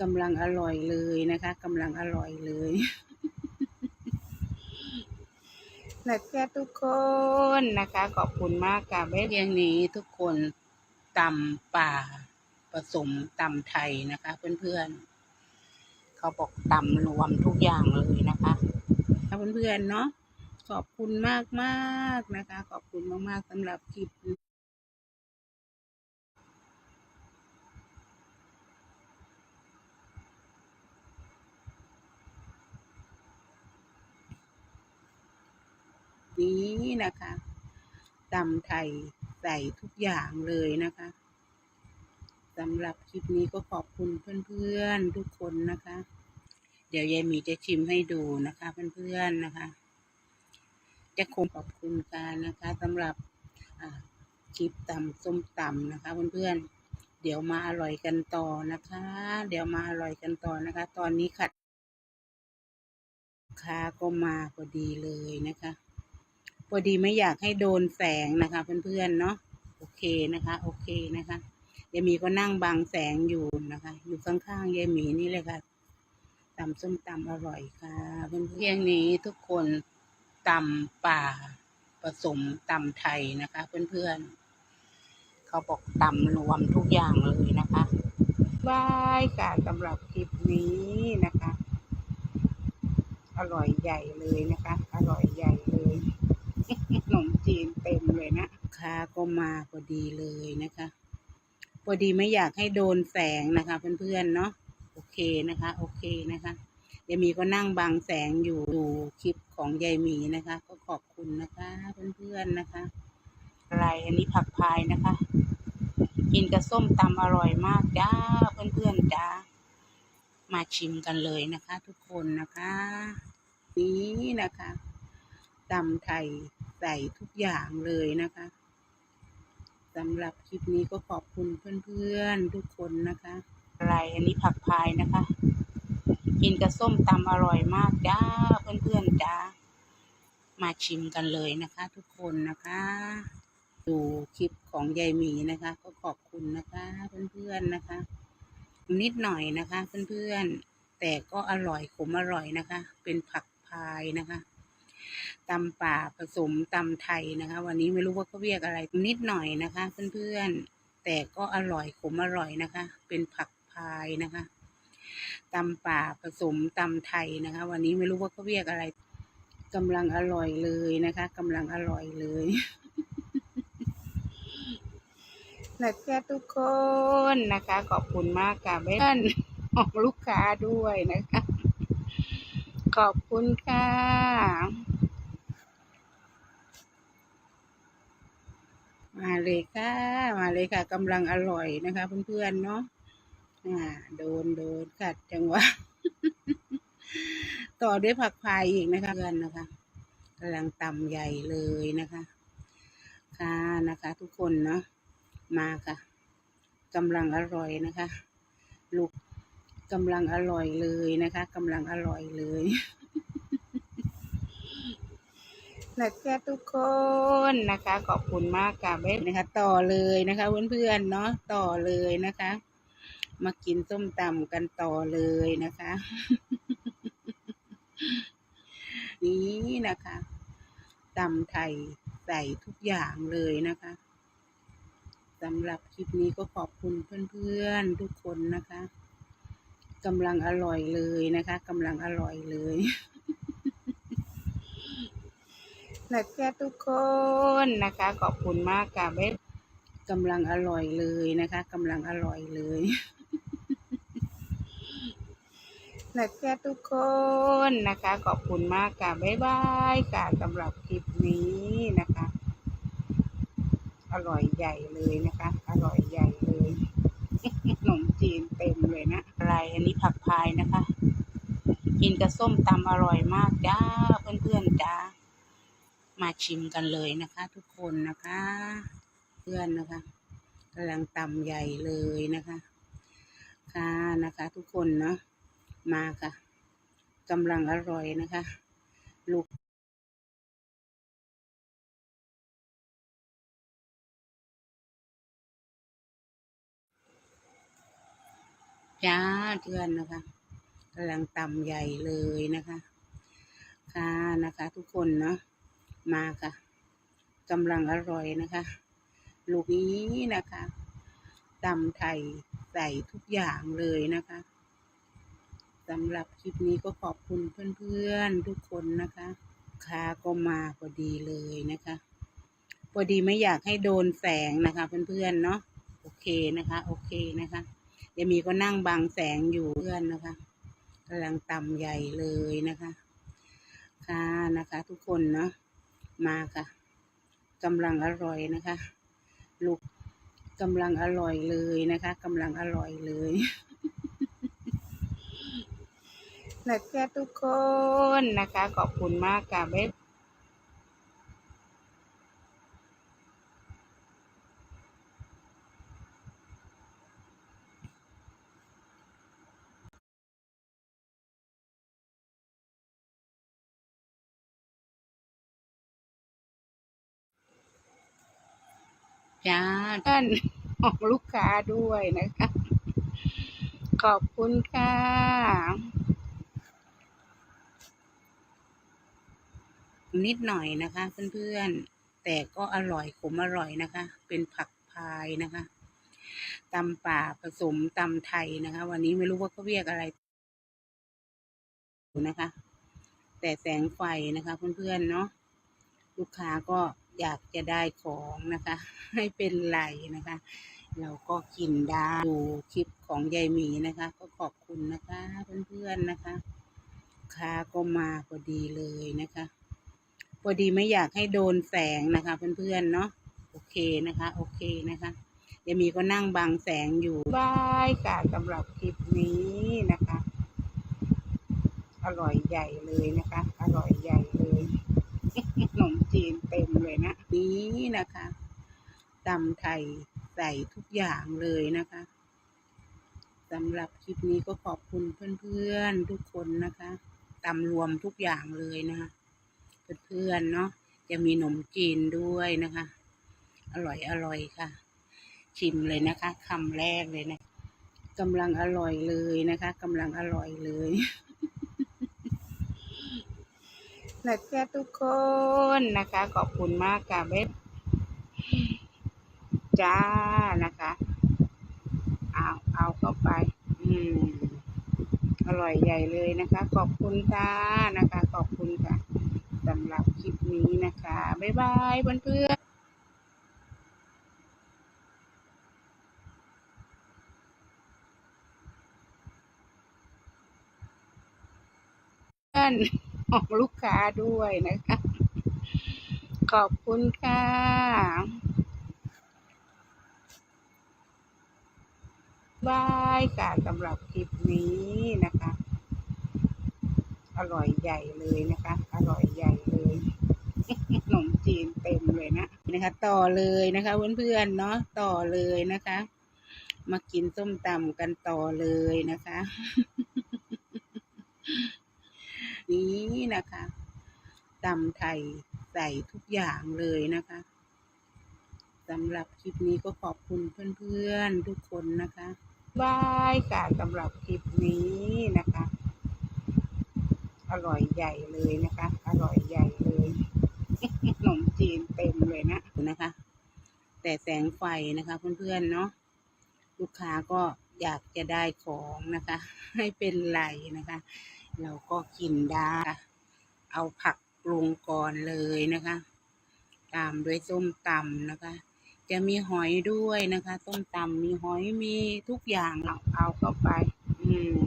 กำลังอร่อยเลยนะคะกำลังอร่อยเลยนะแค่ทุกคนนะคะ ขอบคุณมากค่ะแม่เพียงนี้ทุกคนตำป่าผสมตำไทยนะคะ เพื่อนๆเขาบอกตำรวมทุกอย่างเลยนะคะถ้าเพื่อนๆเนาะขอบคุณมากมากๆนะคะ ขอบคุณมากๆสำหรับคลิป นี้นะคะตำไทยใส่ทุกอย่างเลยนะคะสำหรับคลิปนี้ก็ขอบคุณเพื่อนๆทุกคนนะคะ เดี๋ยวยายมีจะชิมให้ดูนะคะเพื่อนๆนะคะ จะคงขอบคุณการนะคะสำหรับคลิปตำส้มตำนะคะเพื่อนๆ เดี๋ยวมาอร่อยกันต่อนะคะ เดี๋ยวมาอร่อยกันต่อนะคะ ตอนนี้ขัดค้าก็มาพอดีเลยนะคะ พอดีไม่อยากให้โดนแสงนะคะเพื่อนๆเนาะโอเคนะคะ โอเคนะคะยายหมีก็นั่งบังแสงอยู่นะคะ อยู่ข้างๆยายหมีนี่เลยค่ะตำส้มตำอร่อยค่ะเพื่อนๆเที่ยงนี้ทุกคนตำป่าผสมตำไทยนะคะ เพื่อนๆเขาบอกตำรวมทุกอย่างเลยนะคะบายค่ะสำหรับคลิปนี้นะคะ อร่อยใหญ่เลยนะคะ อร่อยใหญ่เลย ขนมจีนเต็มเลยนะค้าก็มาพอดีเลยนะคะ พอดีไม่อยากให้โดนแสงนะคะ เพื่อนๆเนาะโอเคนะคะ โอเคนะคะยายหมีก็นั่งบังแสงอยู่ดูคลิปของยายหมีนะคะ ก็ขอบคุณนะคะ เพื่อนๆนะคะ อะไรอันนี้ผักพายนะคะ กินกับส้มตำอร่อยมากจ้าเพื่อนๆจ้ามาชิมกันเลยนะคะ ทุกคนนะคะ นี้นะคะตำไทย ส่ทุกอย่างเลยนะคะสำหรับคลิปนี้ก็ขอบคุณเพื่อนๆทุกคนนะคะ อะไรอันนี้ผักพายนะคะ กินกับส้มตำอร่อยมากจ้าเพื่อนๆจ้ามาชิมกันเลยนะคะ ทุกคนนะคะดูคลิปของยายหมีนะคะ ก็ขอบคุณนะคะเพื่อนๆนะคะ นิดหน่อยนะคะเพื่อนๆแต่ก็อร่อยขมอร่อยนะคะ เป็นผักพายนะคะ ตำป่าผสมตำไทยนะคะ วันนี้ไม่รู้ว่าเขาเรียกอะไรนิดหน่อยนะคะ เพื่อนๆ แต่ก็อร่อยขมอร่อยนะคะ เป็นผักพายนะคะตำป่าผสมตำไทยนะคะ วันนี้ไม่รู้ว่าเขาเรียกอะไรกำลังอร่อยเลยนะคะกำลังอร่อยเลยนะแค่ทุกคนนะคะ ขอบคุณมากค่ะเพื่อนของลูกค้าด้วยนะคะ ขอบคุณค่ะมาเลยค่ะ มาเลยค่ะกำลังอร่อยนะคะ เพื่อนๆเนาะอ่า โดนโดนกัดจังหวะต่อด้วยผักพายอีกนะคะเพื่อนนะคะกำลังตำใหญ่เลยนะคะ ค่ะนะคะ ทุกคนเนาะมาค่ะกำลังอร่อยนะคะ ลูก กำลังอร่อยเลยนะคะกำลังอร่อยเลยนะแค่ทุกคนนะคะ ขอบคุณมากค่ะเบ๊นะคะ ต่อเลยนะคะ เพื่อนๆเนาะต่อเลยนะคะ มากินส้มตำกันต่อเลยนะคะ นี้นะคะตำไทยใส่ทุกอย่างเลยนะคะสำหรับคลิปนี้ก็ขอบคุณเพื่อนๆทุกคนนะคะ กำลังอร่อยเลยนะคะกำลังอร่อยเลยนะแค่ทุกคนนะคะ ขอบคุณมากค่ะเบ๊กำลังอร่อยเลยนะคะกำลังอร่อยเลยนะแค่ทุกคนนะคะ ขอบคุณมากค่ะบ๊ายบายค่ะสำหรับคลิปนี้นะคะ อร่อยใหญ่เลยนะคะ อร่อยใหญ่เลย ขนมจีนเต็มเลยนะอะไรอันนี้ผักพายนะคะ กินกับส้มตำอร่อยมากจ้าเพื่อนๆจ้ามาชิมกันเลยนะคะ ทุกคนนะคะ เพื่อนนะคะกำลังตำใหญ่เลยนะคะ ค่ะนะคะ ทุกคนเนาะมาค่ะกำลังอร่อยนะคะ ลูก จ้าเพื่อนนะคะกำลังตำใหญ่เลยนะคะ ค่ะนะคะ ทุกคนเนาะมาค่ะกำลังอร่อยนะคะ ลูกนี้นะคะตำไทยใส่ทุกอย่างเลยนะคะสำหรับคลิปนี้ก็ขอบคุณเพื่อนๆทุกคนนะคะค่ะก็มาพอดีเลยนะคะพอดีไม่อยากให้โดนแสงนะคะ เพื่อนๆเนาะโอเคนะคะ โอเคนะคะ เดี๋ยมีก็นั่งบังแสงอยู่เพื่อนนะคะกำลังตำใหญ่เลยนะคะ ค่ะนะคะ ทุกคนเนาะมาค่ะกำลังอร่อยนะคะ ลูกกำลังอร่อยเลยนะคะกำลังอร่อยเลยนะจ๊ะทุกคนนะคะ ขอบคุณมากค่ะบ๊าย จ้าท่านของลูกค้าด้วยนะคะ ขอบคุณค่ะนิดหน่อยนะคะ เพื่อนๆ แต่ก็อร่อยขมอร่อยนะคะ เป็นผักพายนะคะตำป่าผสมตำไทยนะคะ วันนี้ไม่รู้ว่าเขาเรียกอะไรนะคะ แต่แสงไฟนะคะ เพื่อนๆเนาะลูกค้าก็ อยากจะได้ของนะคะ ให้เป็นไรนะคะ เราก็กินได้ดูคลิปของยายหมีนะคะ ก็ขอบคุณนะคะเพื่อนๆนะคะค้าก็มาพอดีเลยนะคะพอดีไม่อยากให้โดนแสงนะคะ เพื่อนๆเนาะโอเคนะคะ โอเคนะคะเดี๋ยวมีก็นั่งบังแสงอยู่บายค่ะสำหรับคลิปนี้นะคะ อร่อยใหญ่เลยนะคะ อร่อยใหญ่เลย ขนมจีนเต็มเลยนะ นี้นะคะตำไทยใส่ทุกอย่างเลยนะคะสำหรับคลิปนี้ก็ขอบคุณเพื่อนๆทุกคนนะคะตำรวมทุกอย่างเลยนะคะเพื่อนๆเนาะจะมีขนมจีนด้วยนะคะ อร่อยอร่อยค่ะ ชิมเลยนะคะคำแรกเลยนะกำลังอร่อยเลยนะคะกำลังอร่อยเลย นะจ๊ะทุกคนนะคะ ขอบคุณมากค่ะเบ๊จ้านะคะเอาเอาเข้าไป อืมอร่อยใหญ่เลยนะคะ ขอบคุณค่ะนะคะ ขอบคุณค่ะสำหรับคลิปนี้นะคะ บ๊ายบายเพื่อนๆ ของลูกค้าด้วยนะคะ ขอบคุณค่ะบายค่ะสำหรับคลิปนี้นะคะ อร่อยใหญ่เลยนะคะ อร่อยใหญ่เลยขนมจีนเต็มเลยนะนะคะ ต่อเลยนะคะเพื่อนๆเนาะต่อเลยนะคะ มากินส้มตำกันต่อเลยนะคะ นี้นะคะตำไทยใส่ทุกอย่างเลยนะคะสำหรับคลิปนี้ก็ขอบคุณเพื่อนๆทุกคนนะคะบายค่ะสำหรับคลิปนี้นะคะ อร่อยใหญ่เลยนะคะ อร่อยใหญ่เลยขนมจีนเต็มเลยนะนะคะ แต่แสงไฟนะคะเพื่อนๆเนาะลูกค้าก็อยากจะได้ของนะคะ ให้เป็นไรนะคะ เราก็กินได้ เอาผักปรุงก่อนเลยนะคะ ตามด้วยส้มตำนะคะ จะมีหอยด้วยนะคะส้มตำมีหอยมีทุกอย่างเอาเอาเข้าไป อืม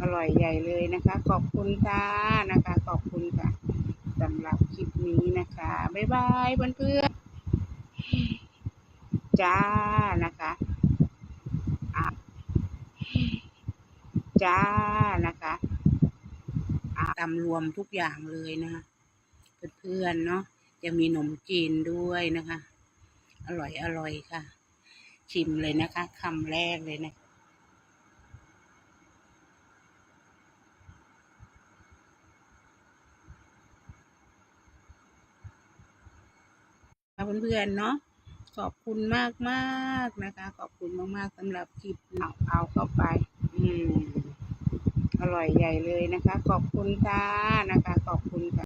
อร่อยใหญ่เลยนะคะ ขอบคุณค่ะนะคะ ขอบคุณค่ะสำหรับคลิปนี้นะคะ บ๊ายบายเพื่อนๆจ้านะคะอะ จ้านะคะตำรวมทุกอย่างเลยนะคะเพื่อนๆเนาะจะมีขนมจีนด้วยนะคะ อร่อยอร่อยค่ะ ชิมเลยนะคะคำแรกเลยนะค่ะเพื่อนๆเนาะขอบคุณมากมากๆนะคะ ขอบคุณมากๆสำหรับคลิปเอาเอาเข้าไป อืม อร่อยใหญ่เลยนะคะ ขอบคุณค่ะนะคะ ขอบคุณค่ะ